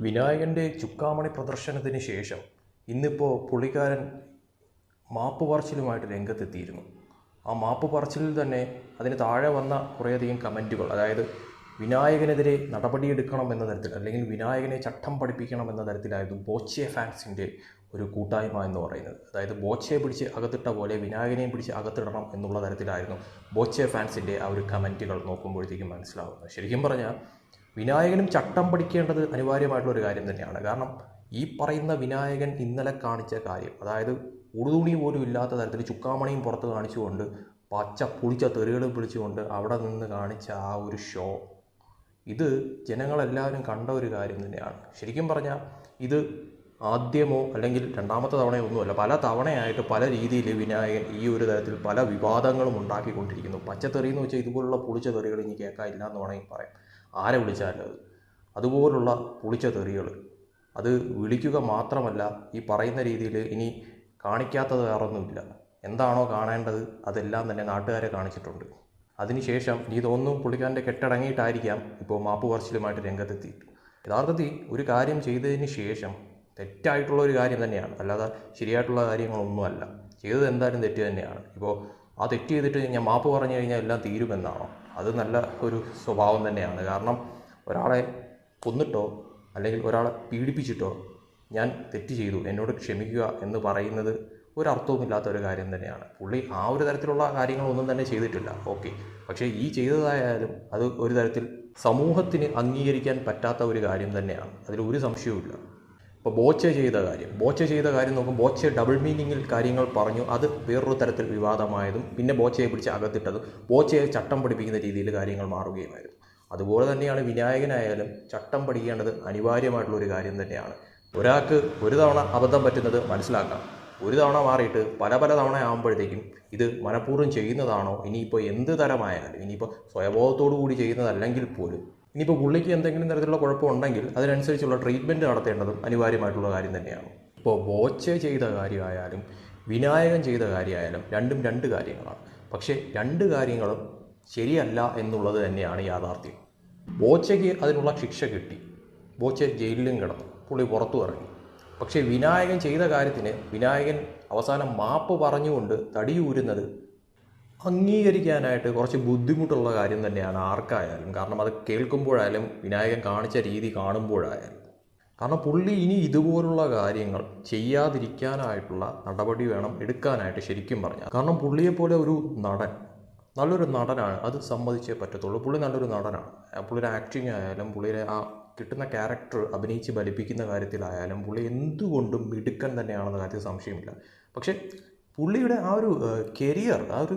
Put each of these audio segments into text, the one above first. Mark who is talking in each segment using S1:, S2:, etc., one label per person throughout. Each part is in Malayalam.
S1: വിനായകന്റെ ചുക്കാമണി പ്രദർശനത്തിന് ശേഷം ഇന്നിപ്പോൾ പുള്ളിക്കാരൻ മാപ്പ് പറച്ചിലുമായിട്ട് രംഗത്തെത്തിയിരുന്നു. ആ മാപ്പ് പറച്ചിലിൽ തന്നെ അതിന് താഴെ വന്ന കുറേയധികം കമന്റുകൾ അതായത് വിനായകനെതിരെ നടപടിയെടുക്കണം എന്ന തരത്തിൽ അല്ലെങ്കിൽ വിനായകനെ ചട്ടം പഠിപ്പിക്കണം എന്ന തരത്തിലായിരുന്നു ബോച്ചെ ഫാൻസിന്റെ ഒരു കൂട്ടായ്മ എന്ന് പറയുന്നത്. അതായത് ബോച്ചയെ പിടിച്ച് അകത്തിട്ട പോലെ വിനായകനെയും പിടിച്ച് അകത്തിടണം എന്നുള്ള തരത്തിലായിരുന്നു ബോച്ചെ ഫാൻസിന്റെ ആ ഒരു കമന്റുകൾ നോക്കുമ്പോഴത്തേക്കും മനസ്സിലാവുന്നത്. ശരിക്കും പറഞ്ഞാൽ വിനായകനും ചട്ടം പഠിക്കേണ്ടത് അനിവാര്യമായിട്ടുള്ള ഒരു കാര്യം തന്നെയാണ്. കാരണം ഈ പറയുന്ന വിനായകൻ ഇന്നലെ കാണിച്ച കാര്യം അതായത് ഉടുതുണി പോലും ഇല്ലാത്ത തരത്തിൽ ചുക്കാമണിയും പുറത്ത് കാണിച്ചുകൊണ്ട് പച്ച പുളിച്ച തെറികളും പിടിച്ചുകൊണ്ട് അവിടെ നിന്ന് കാണിച്ച ആ ഒരു ഷോ. ഇത് ജനങ്ങളെല്ലാവരും കണ്ട ഒരു കാര്യം തന്നെയാണ്. ശരിക്കും പറഞ്ഞാൽ ഇത് ആദ്യമോ അല്ലെങ്കിൽ രണ്ടാമത്തെ തവണയോ ഒന്നുമല്ല പല തവണയായിട്ട് പല രീതിയിൽ വിനായകൻ ഈ ഒരു തരത്തിൽ പല വിവാദങ്ങളും ഉണ്ടാക്കിക്കൊണ്ടിരിക്കുന്നു. പച്ചത്തെറി എന്ന് വെച്ചാൽ ഇതുപോലുള്ള പുളിച്ച തെറികൾ ഇനി കേൾക്കാനില്ല എന്ന് വേണമെങ്കിൽ പറയാം. ആരെ വിളിച്ചാലും അത്? അതുപോലുള്ള പുളിച്ച തെറികൾ അത് വിളിക്കുക മാത്രമല്ല ഈ പറയുന്ന രീതിയിൽ ഇനി കാണിക്കാത്തത് വേറൊന്നുമില്ല. എന്താണോ കാണേണ്ടത് അതെല്ലാം തന്നെ നാട്ടുകാരെ കാണിച്ചിട്ടുണ്ട്. അതിനുശേഷം നീ തോന്നുന്നു പുള്ളിക്കാരന്റെ കെട്ടടങ്ങിയിട്ടായിരിക്കാം ഇപ്പോൾ മാപ്പ് പറച്ചിലുമായിട്ട് രംഗത്തെത്തി യഥാർത്ഥത്തിൽ ഒരു കാര്യം ചെയ്തതിന് ശേഷം തെറ്റായിട്ടുള്ള ഒരു കാര്യം തന്നെയാണ്. അല്ലാതെ ശരിയായിട്ടുള്ള കാര്യങ്ങളൊന്നുമല്ല. ചെയ്തത് എന്തായാലും തെറ്റ് തന്നെയാണ്. ഇപ്പോൾ ആ തെറ്റ് ചെയ്തിട്ട് ഞാൻ മാപ്പ് പറഞ്ഞു കഴിഞ്ഞാൽ എല്ലാം തീരുമെന്നാണോ? അത് നല്ല ഒരു സ്വഭാവം തന്നെയാണ്. കാരണം ഒരാളെ കൊന്നിട്ടോ അല്ലെങ്കിൽ ഒരാളെ പീഡിപ്പിച്ചിട്ടോ ഞാൻ തെറ്റ് ചെയ്തു. എന്നോട് ക്ഷമിക്കുക എന്ന് പറയുന്നത് ഒരർത്ഥവുമില്ലാത്ത ഒരു കാര്യം തന്നെയാണ്. പുള്ളി ആ ഒരു തരത്തിലുള്ള കാര്യങ്ങളൊന്നും തന്നെ ചെയ്തിട്ടില്ല. ഓക്കെ. പക്ഷേ ഈ ചെയ്തതായാലും അത് ഒരു തരത്തിൽ സമൂഹത്തിന് അംഗീകരിക്കാൻ പറ്റാത്ത ഒരു കാര്യം തന്നെയാണ്. അതിൽ ഒരു സംശയവുമില്ല. ഇപ്പോൾ ബോച്ച ചെയ്ത കാര്യം. ബോച്ച ചെയ്ത കാര്യം നോക്കും ബോച്ച ഡബിൾ മീനിങ്ങിൽ കാര്യങ്ങൾ പറഞ്ഞു. അത് വേറൊരു തരത്തിൽ വിവാദമായതും പിന്നെ ബോച്ചയെ പിടിച്ച് അകത്തിട്ടതും ബോച്ചയെ ചട്ടം പഠിപ്പിക്കുന്ന രീതിയിൽ കാര്യങ്ങൾ മാറുകയുമായിരുന്നു. അതുപോലെ തന്നെയാണ് വിനായകനായാലും ചട്ടം പഠിക്കേണ്ടത് അനിവാര്യമായിട്ടുള്ള ഒരു കാര്യം തന്നെയാണ്. ഒരാൾക്ക് ഒരു തവണ അബദ്ധം പറ്റുന്നത് മനസ്സിലാക്കാം. ഒരു തവണ മാറിയിട്ട് പല പല തവണ ആകുമ്പോഴത്തേക്കും ഇത് മനഃപൂർവം ചെയ്യുന്നതാണോ? ഇനിയിപ്പോൾ എന്ത് തരമായാലും ഇനിയിപ്പോൾ സ്വയബോധത്തോടു കൂടി ചെയ്യുന്നതല്ലെങ്കിൽ പോലും ഇനിയിപ്പോൾ പുള്ളിക്ക് എന്തെങ്കിലും തരത്തിലുള്ള കുഴപ്പമുണ്ടെങ്കിൽ അതിനനുസരിച്ചുള്ള ട്രീറ്റ്മെന്റ് നടത്തേണ്ടതും അനിവാര്യമായിട്ടുള്ള കാര്യം തന്നെയാണ്. ഇപ്പോൾ ബോച്ച ചെയ്ത കാര്യമായാലും വിനായകൻ ചെയ്ത കാര്യമായാലും രണ്ടും രണ്ട് കാര്യങ്ങളാണ്. പക്ഷേ രണ്ട് കാര്യങ്ങളും ശരിയല്ല എന്നുള്ളത് തന്നെയാണ് യാഥാർത്ഥ്യം. ബോച്ചയ്ക്ക് അതിനുള്ള ശിക്ഷ കിട്ടി. ബോച്ച ജയിലിലും കിടന്നു. പുള്ളി പുറത്തു ഇറങ്ങി. പക്ഷേ വിനായകൻ ചെയ്ത കാര്യത്തിന് വിനായകൻ അവസാനം മാപ്പ് പറഞ്ഞുകൊണ്ട് തടിയൂരുന്നത് അംഗീകരിക്കാനായിട്ട് കുറച്ച് ബുദ്ധിമുട്ടുള്ള കാര്യം തന്നെയാണ് ആർക്കായാലും. കാരണം അത് കേൾക്കുമ്പോഴായാലും വിനായകൻ കാണിച്ച രീതി കാണുമ്പോഴായാലും. കാരണം പുള്ളി ഇനി ഇതുപോലുള്ള കാര്യങ്ങൾ ചെയ്യാതിരിക്കാനായിട്ടുള്ള നടപടി വേണം എടുക്കാനായിട്ട് ശരിക്കും പറഞ്ഞാൽ. കാരണം പുള്ളിയെപ്പോലെ ഒരു നടൻ നല്ലൊരു നടനാണ്. അത് സമ്മതിച്ചേ പറ്റത്തുള്ളൂ. പുള്ളി നല്ലൊരു നടനാണ്. പുള്ളിയുടെ ആക്ടിങ് ആയാലും പുള്ളിയുടെ ആ കിട്ടുന്ന ക്യാരക്ടർ അഭിനയിച്ച് ഫലിപ്പിക്കുന്ന കാര്യത്തിലായാലും പുള്ളി എന്തുകൊണ്ടും മിടുക്കൻ തന്നെയാണെന്ന കാര്യത്തിൽ സംശയമില്ല. പക്ഷേ പുള്ളിയുടെ ആ ഒരു കരിയർ ആ ഒരു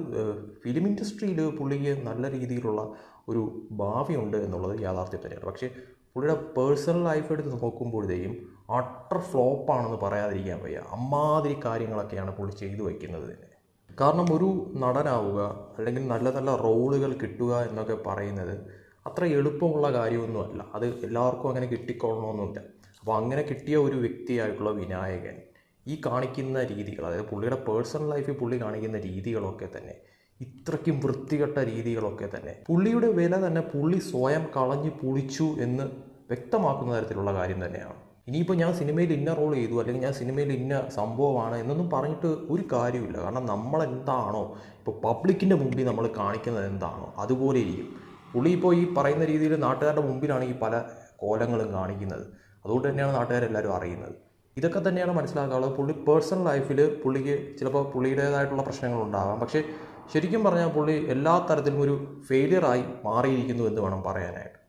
S1: ഫിലിം ഇൻഡസ്ട്രിയിൽ പുള്ളിക്ക് നല്ല രീതിയിലുള്ള ഒരു ഭാവിയുണ്ട് എന്നുള്ളത് യാഥാർത്ഥ്യം തന്നെയാണ്. പക്ഷേ പുള്ളിയുടെ പേഴ്സണൽ ലൈഫ് എടുത്ത് നോക്കുമ്പോഴത്തേക്കും അട്ടർ ഫ്ലോപ്പാണെന്ന് പറയാതിരിക്കാൻ വയ്യ. അമ്മാതിരി കാര്യങ്ങളൊക്കെയാണ് പുള്ളി ചെയ്തു വയ്ക്കുന്നത് തന്നെ. കാരണം ഒരു നടനാവുക അല്ലെങ്കിൽ നല്ല നല്ല റോളുകൾ കിട്ടുക എന്നൊക്കെ പറയുന്നത് അത്ര എളുപ്പമുള്ള കാര്യമൊന്നുമല്ല. അത് എല്ലാവർക്കും അങ്ങനെ കിട്ടിക്കൊള്ളണമെന്നില്ല അപ്പോൾ അങ്ങനെ കിട്ടിയ ഒരു വ്യക്തിയായിട്ടുള്ള വിനായകൻ ഈ കാണിക്കുന്ന രീതികൾ അതായത് പുള്ളിയുടെ പേഴ്സണൽ ലൈഫിൽ പുള്ളി കാണിക്കുന്ന രീതികളൊക്കെ തന്നെ ഇത്രയ്ക്കും വൃത്തികെട്ട രീതികളൊക്കെ തന്നെ പുള്ളിയുടെ വില തന്നെ പുള്ളി സ്വയം കളഞ്ഞു പുളിച്ചു എന്ന് വ്യക്തമാക്കുന്ന തരത്തിലുള്ള കാര്യം തന്നെയാണ്. ഇനിയിപ്പോൾ ഞാൻ സിനിമയിൽ ഇന്ന റോൾ ചെയ്തു അല്ലെങ്കിൽ ഞാൻ സിനിമയിൽ ഇന്ന സംഭവമാണ് എന്നൊന്നും പറഞ്ഞിട്ട് ഒരു കാര്യമില്ല കാരണം നമ്മൾ എന്താണോ ഇപ്പോൾ പബ്ലിക്കിന്റെ മുമ്പിൽ നമ്മൾ കാണിക്കുന്നത് എന്താണോ അതുപോലെ ഇരിക്കും. പുള്ളി ഇപ്പോൾ ഈ പറയുന്ന രീതിയിൽ നാട്ടുകാരുടെ മുമ്പിലാണ് ഈ പല കോലങ്ങളും കാണിക്കുന്നത്. അതുകൊണ്ട് തന്നെയാണ് നാട്ടുകാരെല്ലാവരും അറിയുന്നത്. ഇതൊക്കെ തന്നെയാണ് മനസ്സിലാക്കാനുള്ളത്. പുള്ളി പേഴ്സണൽ ലൈഫിൽ പുള്ളിക്ക് ചിലപ്പോൾ പുള്ളിയുടേതായിട്ടുള്ള പ്രശ്നങ്ങളുണ്ടാകാം പക്ഷേ ശരിക്കും പറഞ്ഞാൽ പുള്ളി എല്ലാ തരത്തിലും ഒരു ഫെയിലിയറായി മാറിയിരിക്കുന്നു എന്ന് വേണം പറയാനായിട്ട്.